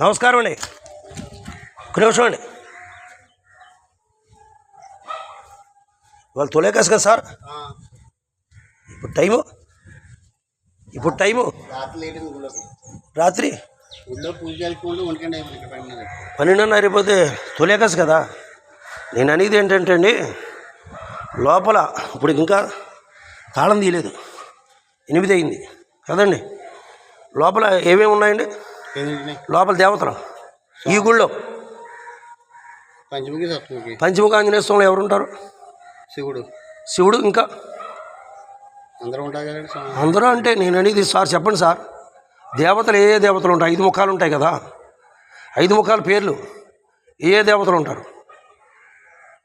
నమస్కారం అండి. ఒక నిమిషం అండి. వాళ్ళు తొలేకాసు కదా సార్? ఇప్పుడు టైము? ఇప్పుడు టైము? రాత్రి పన్నెండున్నర అయిపోతే తొలేకాసు కదా? నేను అనేది ఏంటంటే అండి లోపల ఇప్పుడు ఇంకా తాళం తీయలేదు. ఎనిమిది అయింది. కదండి? లోపల ఏమేమి ఉన్నాయండి? లోపల దేవతలు. ఈ గుళ్ళో. పంచముఖి సప్తముఖి. పంచముఖ ఆంజనేయ స్వామిలో ఎవరు ఉంటారు శివుడు. శివుడు ఇంకా. అందరూ ఉంటారు కదండి అందరూ అంటే నేను అనేది సార్ చెప్పండి సార్. దేవతలు ఏ ఏ దేవతలు ఉంటాయి ఐదు ముఖాలు ఉంటాయి కదా. ఐదు ముఖాల పేర్లు. ఏ ఏ దేవతలు ఉంటారు?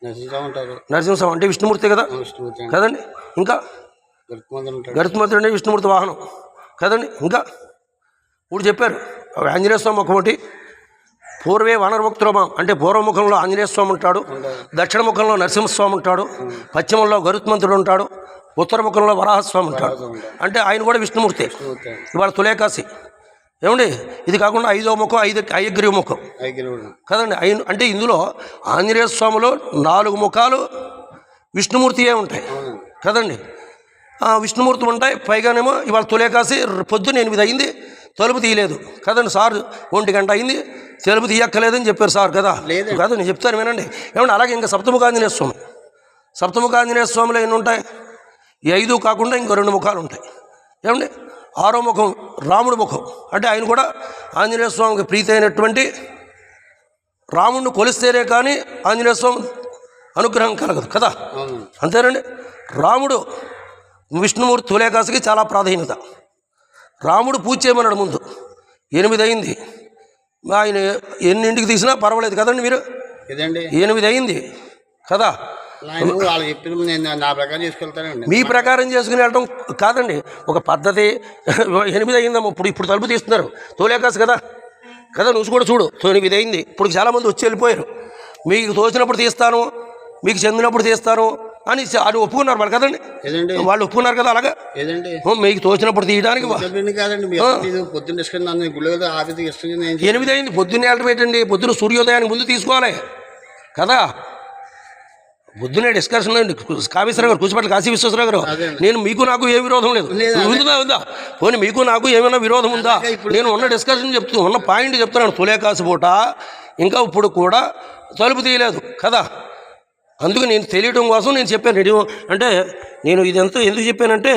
నరసింహస్వామి ఉంటారు. నరసింహస్వామి అంటే విష్ణుమూర్తి కదా? కదండి? ఇంకా. గరుత్మంతుడు అంటే విష్ణుమూర్తి వాహనం. కదండి? ఇంకా. ఇప్పుడు చెప్పారు. ఆంజనేయ స్వామి ఒకటి. పూర్వే వనర్ముక్తురమం అంటే పూర్వముఖంలో ఆంజనేయ స్వామి ఉంటాడు. దక్షిణ ముఖంలో నరసింహస్వామి ఉంటాడు. పశ్చిమంలో గరుత్మంతుడు ఉంటాడు. ఉత్తర ముఖంలో వరాహస్వామి ఉంటాడు. అంటే ఆయన కూడా విష్ణుమూర్తి. ఇవాళ తులేకాశి. ఏమండి? ఇది కాకుండా ఐదో ముఖం ఐదు ఐగ్రీవ ముఖం. కదండి? ఐ అంటే ఇందులో ఆంజనేయ స్వామిలో నాలుగు ముఖాలు విష్ణుమూర్తియే ఉంటాయి. కదండి? విష్ణుమూర్తి ఉంటాయి. పైగానేమో ఇవాళ తులేకాసి పొద్దున్న ఎనిమిది అయింది. తలుపు తీయలేదు. కదండి సార్? ఒంటి గంట అయింది. తలుపు తీయక్కలేదని చెప్పారు సార్ కదా? లేదండి. కదా నేను చెప్తాను వినండి. ఏమండి అలాగే ఇంకా సప్తముఖ ఆంజనేయ స్వామి. సప్తముఖ ఆంజనేయ స్వామిలో ఎన్ని ఉంటాయి? ఈ ఐదు కాకుండా ఇంకో రెండు ముఖాలు ఉంటాయి. ఏమండి? ఆరో ముఖం రాముడి ముఖం. అంటే ఆయన కూడా ఆంజనేయ స్వామికి ప్రీతి అయినటువంటి రాముడిని కొలిస్తేనే కానీ ఆంజనేయ స్వామి అనుగ్రహం కలగదు కదా? అంతేనండి? రాముడు విష్ణుమూర్తి తులేకాసుకి చాలా ప్రాధాన్యత. రాముడు పూజ చేయమన్నాడు ముందు. ఎనిమిది అయింది ఆయన ఎన్నింటికి తీసినా పర్వాలేదు కదండి మీరు? ఎనిమిది అయింది కదా? మీ ప్రకారం చేసుకుని వెళ్ళడం కాదండి. ఒక పద్ధతి. ఎనిమిది అయిందమ్మ ఇప్పుడు ఇప్పుడు తలుపు తీస్తున్నారు. తోలేకాసు కదా? కదా నువ్వు కూడా చూడు. ఎనిమిది అయింది ఇప్పుడు చాలామంది వచ్చి వెళ్ళిపోయారు. మీకు తోచినప్పుడు తీస్తాను మీకు చెందినప్పుడు తీస్తాను అని అది ఒప్పుకున్నారు వాళ్ళు కదండి? వాళ్ళు ఒప్పుకున్నారు కదా అలాగా? మీకు తోచినప్పుడు తీయడానికి ఎనిమిది అయింది పొద్దున్నే వెళ్ళటం ఏంటండి పొద్దున్న సూర్యోదయానికి ముందు తీసుకోవాలి. కదా? పొద్దున్నే డిస్కషన్ అండి కామేశ్వర గారు కూచిపట్ల కాశీ విశ్వేశ్వర గారు. నేను మీకు నాకు ఏ విరోధం లేదు. ఉందా ఉందా? పోనీ మీకు నాకు ఏమైనా విరోధం ఉందా? నేను ఉన్న డిస్కషన్ చెప్తూ ఉన్న పాయింట్ చెప్తున్నాను తులేకాసు పూట. ఇంకా ఇప్పుడు కూడా తలుపు తీయలేదు కదా? అందుకు నేను తెలియడం కోసం నేను చెప్పాను రెడీ అంటే నేను ఇదంతా ఎందుకు చెప్పానంటే